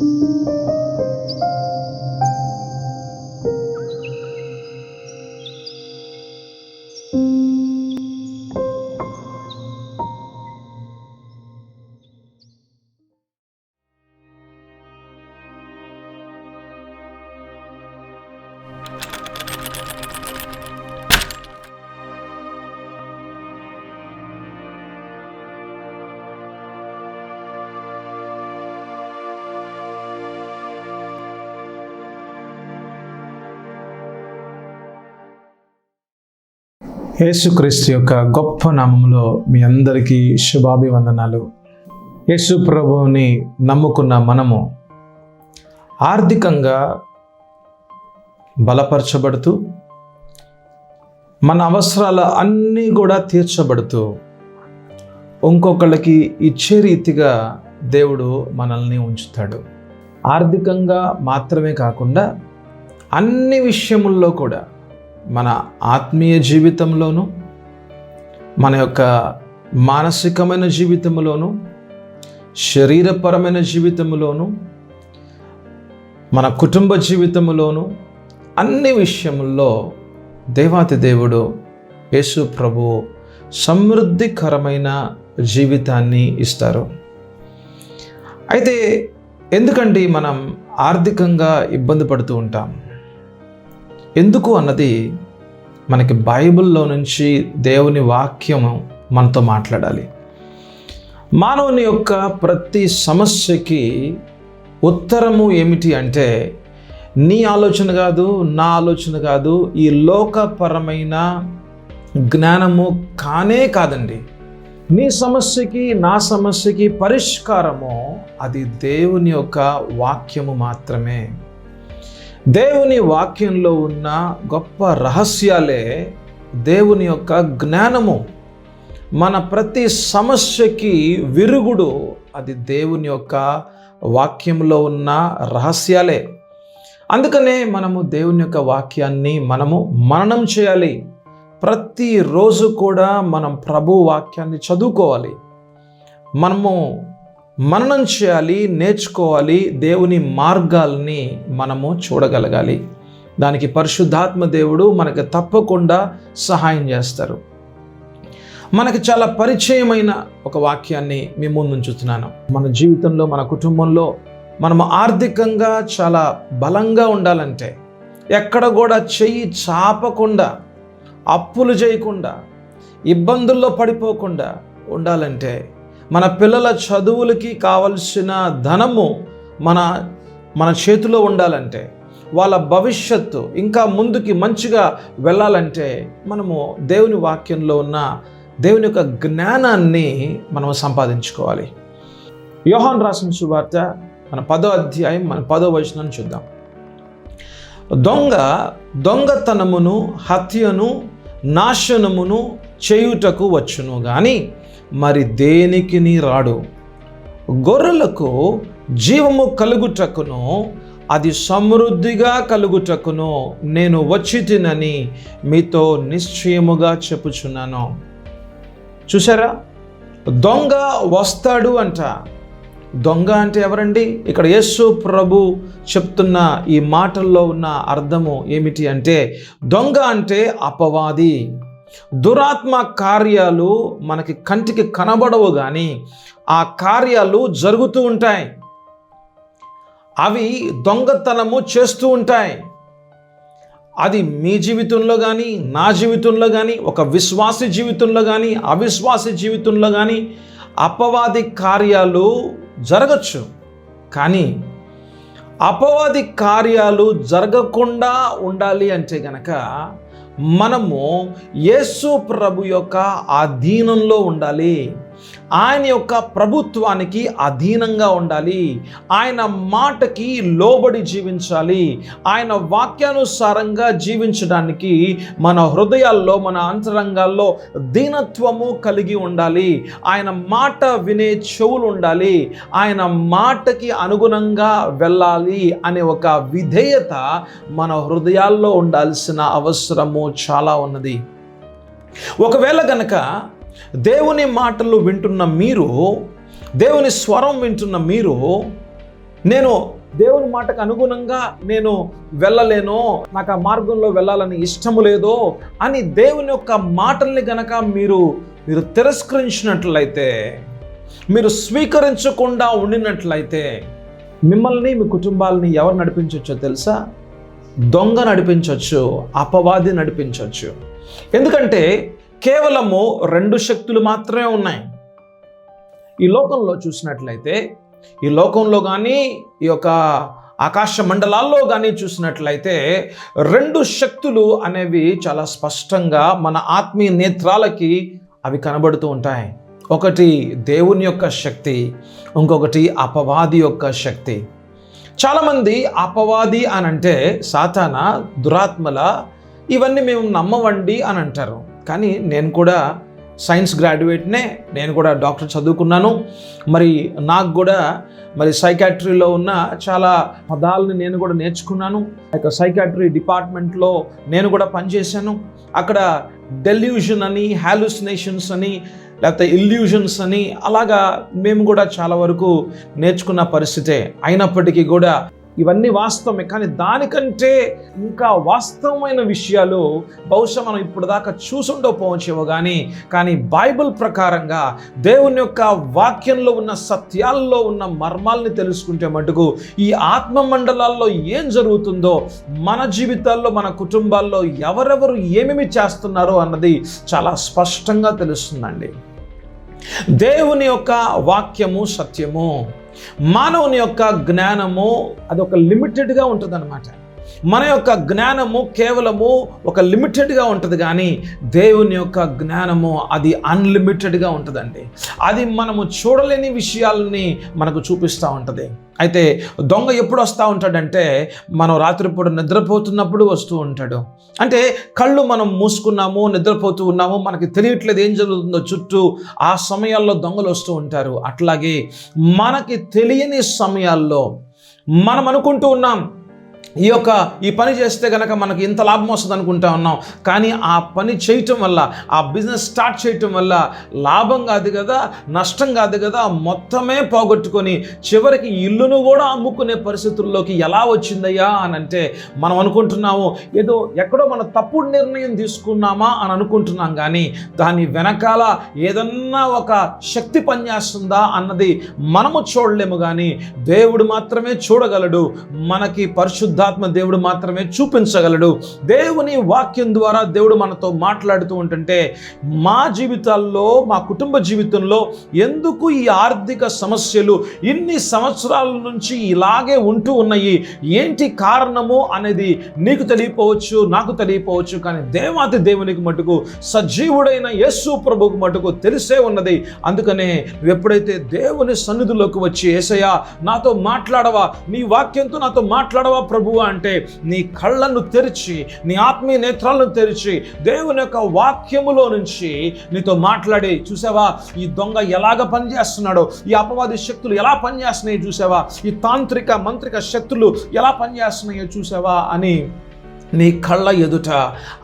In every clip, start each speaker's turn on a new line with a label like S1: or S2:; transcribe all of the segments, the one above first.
S1: thank you యేసుక్రీస్తు యొక్క గొప్ప నామములో మీ అందరికీ శుభాభివందనాలు. యేసు ప్రభువుని నమ్ముకున్న మనము ఆర్థికంగా బలపరచబడుతూ మన అవసరాలు అన్నీ కూడా తీర్చబడుతూ ఇంకొకళ్ళకి ఇచ్చే రీతిగా దేవుడు మనల్ని ఉంచుతాడు. ఆర్థికంగా మాత్రమే కాకుండా అన్ని విషయముల్లో కూడా మన ఆత్మీయ జీవితంలోనూ మన యొక్క మానసికమైన జీవితంలోనూ శరీరపరమైన జీవితంలోనూ మన కుటుంబ జీవితంలోనూ అన్ని విషయముల్లో దేవాతి దేవుడు యేసు ప్రభు సమృద్ధికరమైన జీవితాన్ని ఇస్తారు. అయితే ఎందుకంటే మనం ఆర్థికంగా ఇబ్బంది పడుతూ ఉంటాం? ఎందుకు అన్నది మనకి బైబిల్లో నుంచి దేవుని వాక్యం మనతో మాట్లాడాలి. మానవుని యొక్క ప్రతి సమస్యకి ఉత్తరము ఏమిటి అంటే నీ ఆలోచన కాదు నా ఆలోచన కాదు ఈ లోకపరమైన జ్ఞానము కానే కాదండి. నీ సమస్యకి నా సమస్యకి పరిష్కారము అది దేవుని యొక్క వాక్యము మాత్రమే. దేవుని వాక్యంలో ఉన్న గొప్ప రహస్యాలే దేవుని యొక్క జ్ఞానము. మన ప్రతి సమస్యకి విరుగుడు అది దేవుని యొక్క వాక్యంలో ఉన్న రహస్యాలే. అందుకనే మనము దేవుని యొక్క వాక్యాన్ని మనము మననం చేయాలి. ప్రతిరోజు కూడా మనం ప్రభు వాక్యాన్ని చదువుకోవాలి. మనము మననం చేయాలి నేర్చుకోవాలి దేవుని మార్గాల్ని మనము చూడగలగాలి. దానికి పరిశుద్ధాత్మ దేవుడు మనకు తప్పకుండా సహాయం చేస్తారు. మనకు చాలా పరిచయమైన ఒక వాక్యాన్ని మీ ముందు మన జీవితంలో మన కుటుంబంలో మనము ఆర్థికంగా చాలా బలంగా ఉండాలంటే ఎక్కడ కూడా చెయ్యి చాపకుండా అప్పులు చేయకుండా ఇబ్బందుల్లో పడిపోకుండా ఉండాలంటే మన పిల్లల చదువులకి కావలసిన ధనము మన మన చేతిలో ఉండాలంటే వాళ్ళ భవిష్యత్తు ఇంకా ముందుకి మంచిగా వెళ్ళాలంటే మనము దేవుని వాక్యంలో ఉన్న దేవుని యొక్క జ్ఞానాన్ని మనం సంపాదించుకోవాలి. యోహాన్ రాసిన సువార్త మన పదో అధ్యాయం మన పదో వచనం చూద్దాం. దొంగ దొంగతనమును హత్యను నాశనమును చేయుటకు వచ్చును కానీ మరి దేనికి నీ రాడు? గొర్రెలకు జీవము కలుగుటకును అది సమృద్ధిగా కలుగుటకును నేను వచ్చి తినని మీతో నిశ్చయముగా చెప్పుచున్నాను. చూసారా దొంగ వస్తాడు అంట. దొంగ అంటే ఎవరండి? ఇక్కడ యేసు ప్రభు చెప్తున్న ఈ మాటల్లో ఉన్న అర్థము ఏమిటి అంటే దొంగ అంటే అపవాది. దురాత్మ కార్యాలు మనకి కంటికి కనబడవు కానీ ఆ కార్యాలు జరుగుతూ ఉంటాయి. అవి దొంగతనము చేస్తూ ఉంటాయి. అది మీ జీవితంలో కానీ నా జీవితంలో కానీ ఒక విశ్వాసి జీవితంలో కానీ అవిశ్వాసి జీవితంలో కానీ అపవాది కార్యాలు జరగచ్చు. కానీ అపవాది కార్యాలు జరగకుండా ఉండాలి అంటే గనక మనము యేసు ప్రభు యొక్క ఆధీనంలో ఉండాలి. ఆయన యొక్క ప్రభుత్వానికి అధీనంగా ఉండాలి. ఆయన మాటకి లోబడి జీవించాలి. ఆయన వాక్యానుసారంగా జీవించడానికి మన హృదయాల్లో మన అంతరంగాల్లో దీనత్వము కలిగి ఉండాలి. ఆయన మాట వినే చెవులు ఉండాలి. ఆయన మాటకి అనుగుణంగా వెళ్ళాలి అనే ఒక విధేయత మన హృదయాల్లో ఉండాల్సిన అవసరము చాలా ఉన్నది. ఒకవేళ గనక దేవుని మాటలు వింటున్న మీరు దేవుని స్వరం వింటున్న మీరు నేను దేవుని మాటకు అనుగుణంగా నేను వెళ్ళలేనో నాకు ఆ మార్గంలో వెళ్ళాలని ఇష్టము లేదో అని దేవుని యొక్క మాటల్ని గనక మీరు మీరు తిరస్కరించినట్లయితే మీరు స్వీకరించకుండా ఉండినట్లయితే మిమ్మల్ని మీ కుటుంబాలని ఎవరు నడిపించవచ్చో తెలుసా? దొంగ నడిపించవచ్చు అపవాది నడిపించవచ్చు ఎందుకంటే కేవలము రెండు శక్తులు మాత్రమే ఉన్నాయి. ఈ లోకంలో చూసినట్లయితే ఈ లోకంలో కానీ ఈ యొక్క ఆకాశ మండలాల్లో కానీ చూసినట్లయితే రెండు శక్తులు అనేవి చాలా స్పష్టంగా మన ఆత్మీయ నేత్రాలకి అవి కనబడుతూ ఉంటాయి. ఒకటి దేవుని యొక్క శక్తి ఇంకొకటి అపవాది యొక్క శక్తి. చాలామంది అపవాది అని అంటే సాతాన దురాత్మల ఇవన్నీ మేము నమ్మవండి అని అంటారు కానీ నేను కూడా సైన్స్ గ్రాడ్యుయేట్నే నేను కూడా డాక్టర్ చదువుకున్నాను. మరి నాకు కూడా మరి సైకాట్రీలో ఉన్న చాలా పదాలని నేను కూడా నేర్చుకున్నాను. ఆ యొక్క సైకాట్రీ డిపార్ట్మెంట్లో నేను కూడా పనిచేశాను. అక్కడ డెల్యూషన్ అని హాలుసినేషన్స్ అని లేకపోతే ఇల్యూషన్స్ అని అలాగా మేము కూడా చాలా వరకు నేర్చుకున్న పరిస్థితే అయినప్పటికీ కూడా ఇవన్నీ వాస్తవమే కానీ దానికంటే ఇంకా వాస్తవమైన విషయాలు బహుశా మనం ఇప్పుడు దాకా చూసుండకపోవచ్చేమో కానీ కానీ బైబిల్ ప్రకారంగా దేవుని యొక్క వాక్యంలో ఉన్న సత్యాల్లో ఉన్న మర్మాల్ని తెలుసుకుంటే మటుకు ఈ ఆత్మ మండలాల్లో ఏం జరుగుతుందో మన జీవితాల్లో మన కుటుంబాల్లో ఎవరెవరు ఏమేమి చేస్తున్నారో అన్నది చాలా స్పష్టంగా తెలుస్తుందండి. దేవుని యొక్క వాక్యము సత్యము. మానవుని యొక్క జ్ఞానము అది ఒక లిమిటెడ్గా ఉంటుందన్నమాట. మన యొక్క జ్ఞానము కేవలము ఒక లిమిటెడ్గా ఉంటుంది కానీ దేవుని యొక్క జ్ఞానము అది అన్లిమిటెడ్గా ఉంటుందండి. అది మనము చూడలేని విషయాలని మనకు చూపిస్తూ ఉంటుంది. అయితే దొంగ ఎప్పుడు వస్తూ ఉంటాడంటే మనం రాత్రిపూట నిద్రపోతున్నప్పుడు వస్తూ ఉంటాడు. అంటే కళ్ళు మనం మూసుకున్నాము నిద్రపోతూ ఉన్నాము మనకి తెలియట్లేదు ఏం జరుగుతుందో చుట్టూ ఆ సమయాల్లో దొంగలు వస్తూ ఉంటారు. అట్లాగే మనకి తెలియని సమయాల్లో మనం అనుకుంటూ ఉన్నాం ఈ యొక్క ఈ పని చేస్తే కనుక మనకి ఇంత లాభం వస్తుంది అనుకుంటా ఉన్నాం. కానీ ఆ పని చేయటం వల్ల ఆ బిజినెస్ స్టార్ట్ చేయటం వల్ల లాభం కాదు కదా నష్టం కాదు కదా మొత్తమే పోగొట్టుకొని చివరికి ఇల్లును కూడా అమ్ముకునే పరిస్థితుల్లోకి ఎలా వచ్చిందయ్యా అని అంటే మనం అనుకుంటున్నాము ఏదో ఎక్కడో మనం తప్పుడు నిర్ణయం తీసుకున్నామా అని అనుకుంటున్నాం కానీ దాని వెనకాల ఏదన్నా ఒక శక్తి పనిచేస్తుందా అన్నది మనము చూడలేము కానీ దేవుడు మాత్రమే చూడగలడు. మనకి పరిశుద్ధ పరిశుద్ధాత్మ దేవుడు మాత్రమే చూపించగలడు. దేవుని వాక్యం ద్వారా దేవుడు మనతో మాట్లాడుతూ ఉంటుంటే మా జీవితాల్లో మా కుటుంబ జీవితంలో ఎందుకు ఈ ఆర్థిక సమస్యలు ఇన్ని సంవత్సరాల నుంచి ఇలాగే ఉంటూ ఉన్నాయి? ఏంటి కారణము అనేది నీకు తెలియపోవచ్చు నాకు తెలియపోవచ్చు కానీ దేవాతి దేవునికి మటుకు సజీవుడైన యేసు ప్రభుకు మటుకు తెలిసే ఉన్నది. అందుకనే నువ్వు ఎప్పుడైతే దేవుని సన్నిధిలోకి వచ్చి ఏసయ్యా నాతో మాట్లాడవా? నీ వాక్యంతో నాతో మాట్లాడవా ప్రభు? అంటే నీ కళ్ళను తెరిచి నీ ఆత్మీయ నేత్రాలను తెరిచి దేవుని యొక్క వాక్యములో నుంచి నీతో మాట్లాడి చూసావా? ఈ దొంగ ఎలాగ పనిచేస్తున్నాడో? ఈ అపవాది శక్తులు ఎలా పనిచేస్తున్నాయో చూసావా? ఈ తాంత్రిక మంత్రిక శక్తులు ఎలా పనిచేస్తున్నాయో చూసావా? అని నీ కళ్ళ ఎదుట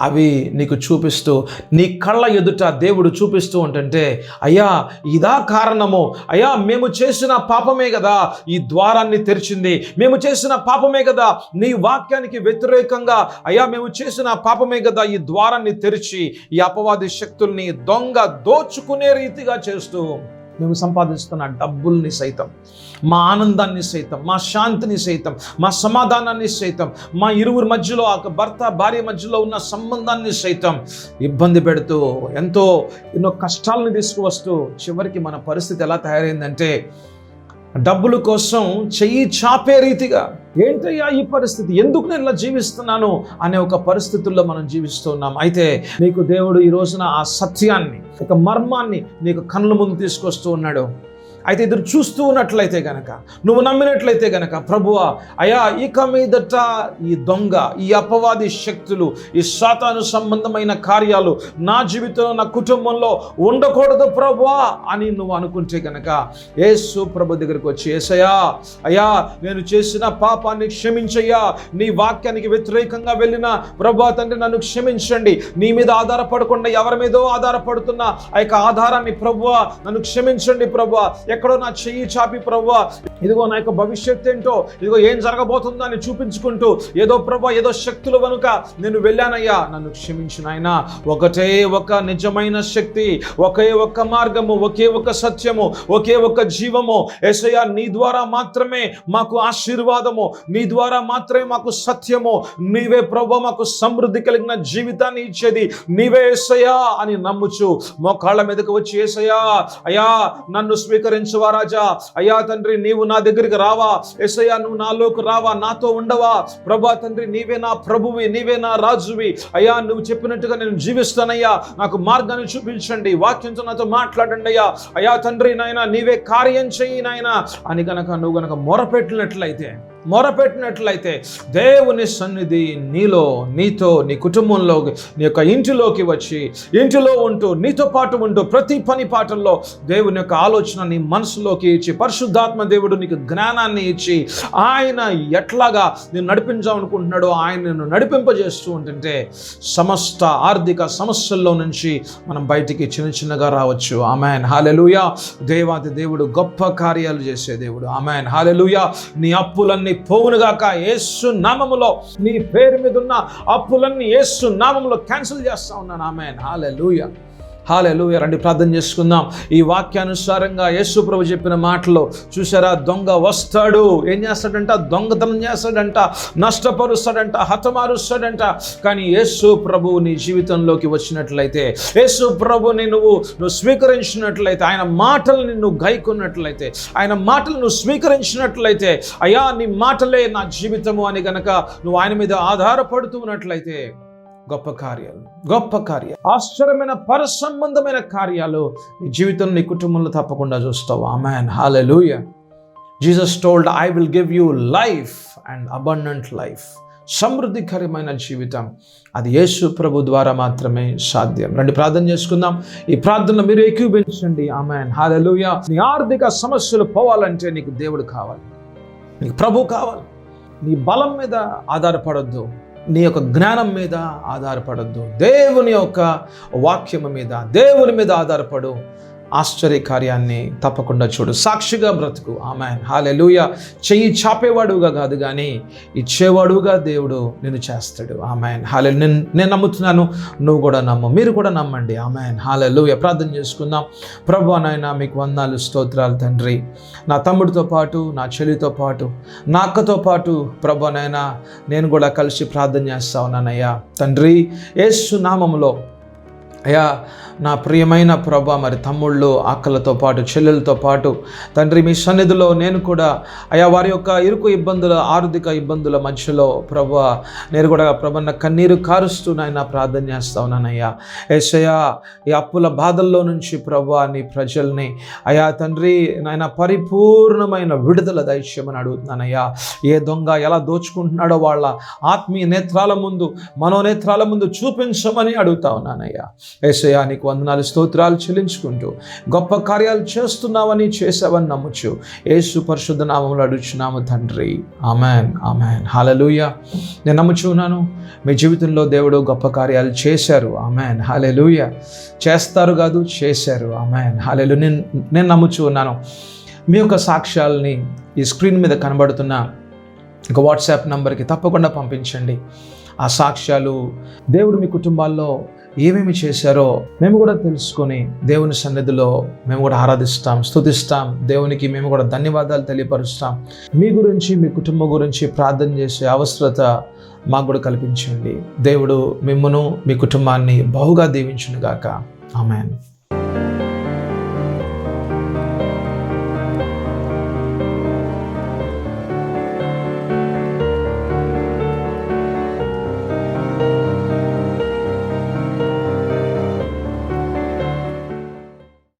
S1: అవి నీకు చూపిస్తూ నీ కళ్ళ ఎదుట దేవుడు చూపిస్తూ ఉంటుంటే అయ్యా ఇదా కారణము. అయ్యా మేము చేసిన పాపమే కదా ఈ ద్వారాన్ని తెరిచింది. మేము చేసిన పాపమే కదా నీ వాక్యానికి వ్యతిరేకంగా. అయ్యా మేము చేసిన పాపమే కదా ఈ ద్వారాన్ని తెరిచి ఈ అపవాది శక్తుల్ని దొంగ దోచుకునే రీతిగా చేస్తూ మేము సంపాదిస్తున్న డబ్బుల్ని సైతం మా ఆనందాన్ని సైతం మా శాంతిని సైతం మా సమాధానాన్ని సైతం మా ఇరువురి మధ్యలో ఆ భర్త భార్య మధ్యలో ఉన్న సంబంధాన్ని సైతం ఇబ్బంది పెడుతూ ఎంతో ఎన్నో కష్టాలను తీసుకువస్తూ చివరికి మన పరిస్థితి ఎలా తయారైందంటే డబ్బుల కోసం చెయ్యి చాపే రీతిగా ఏంటయ్యా ఈ పరిస్థితి? ఎందుకు నేను ఇలా జీవిస్తున్నాను అనే ఒక పరిస్థితుల్లో మనం జీవిస్తున్నాం అయితే నీకు దేవుడు ఈ రోజున ఆ సత్యాన్ని ఒక మర్మాన్ని నీకు కళ్ళ ముందు తీసుకొస్తూ ఉన్నాడు. అయితే ఇద్దరు చూస్తూ ఉన్నట్లయితే గనక నువ్వు నమ్మినట్లయితే గనక ప్రభువా అయా ఇక మీదట ఈ దొంగ ఈ అపవాది శక్తులు ఈ సాతాను సంబంధమైన కార్యాలు నా జీవితంలో నా కుటుంబంలో ఉండకూడదు ప్రభువా అని నువ్వు అనుకుంటే గనక యేసు ప్రభు దగ్గరికి వచ్చి ఏసయ్యా అయ్యా నేను చేసిన పాపాన్ని క్షమించయ్యా నీ వాక్యానికి వ్యతిరేకంగా వెళ్ళిన ప్రభా తండ్రి నన్ను క్షమించండి. నీ మీద ఆధారపడకుండా ఎవరి మీదో ఆధారపడుతున్న ఆ యొక్క ఆధారాన్ని ప్రభువా నన్ను క్షమించండి ప్రభువా. ఎక్కడో నా చెయ్యి చాపి ప్రవ్వా ఇదిగో నా యొక్క భవిష్యత్ ఏంటో ఇదిగో ఏం జరగబోతుందో అని చూపించుకుంటూ ఏదో ప్రభా ఏదో శక్తులు వెనుక నేను వెళ్ళానయ్యా నన్ను క్షమించిన ఆయన ఒకటే ఒక నిజమైన శక్తి ఒకే ఒక్క మార్గము ఒకే ఒక సత్యము ఒకే ఒక జీవము. ఏసయ్య నీ ద్వారా మాత్రమే మాకు ఆశీర్వాదము నీ ద్వారా మాత్రమే మాకు సత్యము. నీవే ప్రభు మాకు సమృద్ధి కలిగిన జీవితాన్ని ఇచ్చేది నీవే ఏసయ్యా అని నమ్ముచు. మోకాళ్ళ మీదకి వచ్చి ఏసయ్యా అయ్యా నన్ను స్వీకరించువా రాజా. అయ్యా తండ్రి నీవు నా దగ్గరికి రావా. ఏసయ్యా నువ్వు నాలోకి రావా నాతో ఉండవా. ప్రభా తండ్రి నీవే నా ప్రభువి నీవే నా రాజువి. అయ్యా నువ్వు చెప్పినట్టుగా నేను జీవిస్తానయ్యా. నాకు మార్గాన్ని చూపించండి వాక్యంతో నాతో మాట్లాడండి అయ్యా. అయ్యా తండ్రి నాయన నీవే కార్యం చెయ్యి నాయన. అని గనక నువ్వు గనక మొరపెట్టినట్లయితే మొరపెట్టినట్లయితే దేవుని సన్నిధి నీలో నీతో నీ కుటుంబంలో నీ యొక్క ఇంటిలోకి వచ్చి ఇంటిలో ఉంటూ నీతో పాటు ఉంటూ ప్రతి పని పాటల్లో దేవుని యొక్క ఆలోచన నీ మనసులోకి ఇచ్చి పరిశుద్ధాత్మ దేవుడు నీకు జ్ఞానాన్ని ఇచ్చి ఆయన ఎట్లాగా నేను నడిపించాలనుకుంటున్నాడో ఆయన నిన్ను నడిపింపజేస్తూ ఉంటుంటే సమస్త ఆర్థిక సమస్యల్లో నుంచి మనం బయటికి చిన్న చిన్నగా రావచ్చు. ఆమెన్ హాలెలుయా దేవాది దేవుడు గొప్ప కార్యాలు చేసే దేవుడు. ఆమెన్ హాలెలుయా నీ అప్పులన్నీ పోవునుగాక ఏసు నామములో. నీ పేరు మీద ఉన్న అప్పులన్నీ ఏసు నామములో క్యాన్సిల్ చేస్తా ఉన్నాను. ఆమె హాలెలుయా హాలెలు రండి ప్రార్థన చేసుకుందాం. ఈ వాక్యానుసారంగా యేసు ప్రభు చెప్పిన మాటలో చూసారా దొంగ వస్తాడు. ఏం చేస్తాడంట? దొంగతనం చేస్తాడంట నష్టపరుస్తాడంట హతమారుస్తాడంట. కానీ యేసు ప్రభు నీ జీవితంలోకి వచ్చినట్లయితే యేసు ప్రభుని నువ్వు నువ్వు స్వీకరించినట్లయితే ఆయన మాటల్ని నువ్వు గైకున్నట్లయితే ఆయన మాటలు నువ్వు స్వీకరించినట్లయితే అయ్యా నీ మాటలే నా జీవితము అని గనక నువ్వు ఆయన మీద ఆధారపడుతూ ఉన్నట్లయితే గొప్ప కార్యాలు గొప్ప కార్యాలు ఆశ్చర్యమైన పరసంబంధమైన కార్యాలు నీ జీవితం నీ కుటుంబంలో తప్పకుండా చూస్తావు. Amen hallelujah Jesus told I will give you life and abundant life సమృద్ధికరమైన జీవితం. అది యేసు ప్రభు ద్వారా మాత్రమే సాధ్యం. రండి ప్రార్థన చేసుకుందాం. ఈ ప్రార్థనలో మీరు ఏకీభించండి ఆమెన్ హాలెలూయ నీ ఆర్థిక సమస్యలు పోవాలంటే నీకు దేవుడు కావాలి. నీకు ప్రభు కావాలి. నీ బలం మీద ఆధారపడొద్దు. నీ యొక్క జ్ఞానం మీద ఆధారపడద్దు. దేవుని యొక్క వాక్యము మీద దేవుని మీద ఆధారపడు. ఆశ్చర్య కార్యాన్ని తప్పకుండా చూడు. సాక్షిగా బ్రతుకు. ఆమె హాలెలుయ చెయ్యి చాపేవాడుగా కాదు కానీ ఇచ్చేవాడుగా దేవుడు నేను చేస్తాడు. ఆమెన్. హాలె నేను నేను నమ్ముతున్నాను. నువ్వు కూడా నమ్ము. మీరు కూడా నమ్మండి. ఆమెన్. హాలెలుయ ప్రార్థన చేసుకుందాం. ప్రభు నాయన మీకు వందాలు స్తోత్రాలు తండ్రి. నా తమ్ముడితో పాటు నా చెల్లితో పాటు నా అక్కతో పాటు ప్రభు నాయన నేను కూడా కలిసి ప్రార్థన చేస్తా ఉన్నానయ్యా. తండ్రి ఏసు నామంలో అయ్యా నా ప్రియమైన ప్రభ మరి తమ్ముళ్ళు అక్కలతో పాటు చెల్లెలతో పాటు తండ్రి మీ సన్నిధిలో నేను కూడా అయా వారి యొక్క ఇరుకు ఇబ్బందుల ఆర్థిక ఇబ్బందుల మధ్యలో ప్రభ నేను కూడా ప్రభన్న కన్నీరు కారుస్తూ నాయన ప్రార్థన చేస్తా ఉన్నానయ్యా. ఏసయ్యా ఈ అప్పుల బాధల్లో నుంచి ప్రభా నీ ప్రజల్ని అయా తండ్రి నాయన పరిపూర్ణమైన విడుదల దైత్యమని అడుగుతున్నానయ్యా. ఏ దొంగ ఎలా దోచుకుంటున్నాడో వాళ్ళ ఆత్మీయ నేత్రాల ముందు మనోనేత్రాల ముందు చూపించమని అడుగుతా ఉన్నానయ్యా. ఏసయ్యా నీకు వందనాలు స్తోత్రాలు చెల్లించుకుంటూ గొప్ప కార్యాలు చేస్తున్నావని చేసావని నమ్ముచు. యేసు పరిశుద్ధ నామంలో అడుగుచున్నాము తండ్రి. Amen amen. హాలలుయ నేను నమ్ముచున్నాను మీ జీవితంలో దేవుడు గొప్ప కార్యాలు చేశారు. ఆమెన్ హాలెలుయ చేస్తారు కాదు చేశారు. ఆమెన్ హాలెలు నేను నేను నమ్ముచు ఉన్నాను మీ యొక్క సాక్ష్యాలని ఈ స్క్రీన్ మీద కనబడుతున్న ఒక వాట్సాప్ నంబర్కి తప్పకుండా పంపించండి. ఆ సాక్ష్యాలు దేవుడు మీ కుటుంబాల్లో ఏమేమి చేశారో మేము కూడా తెలుసుకొని దేవుని సన్నిధిలో మేము కూడా ఆరాధిస్తాం స్తుతిస్తాం. దేవునికి మేము కూడా ధన్యవాదాలు తెలియపరుస్తాం. మీ గురించి మీ కుటుంబం గురించి ప్రార్థన చేసే అవసరత మాకు కూడా కల్పించండి. దేవుడు మిమ్మను మీ కుటుంబాన్ని బహుగా దీవించునుగాక. ఆమెన్.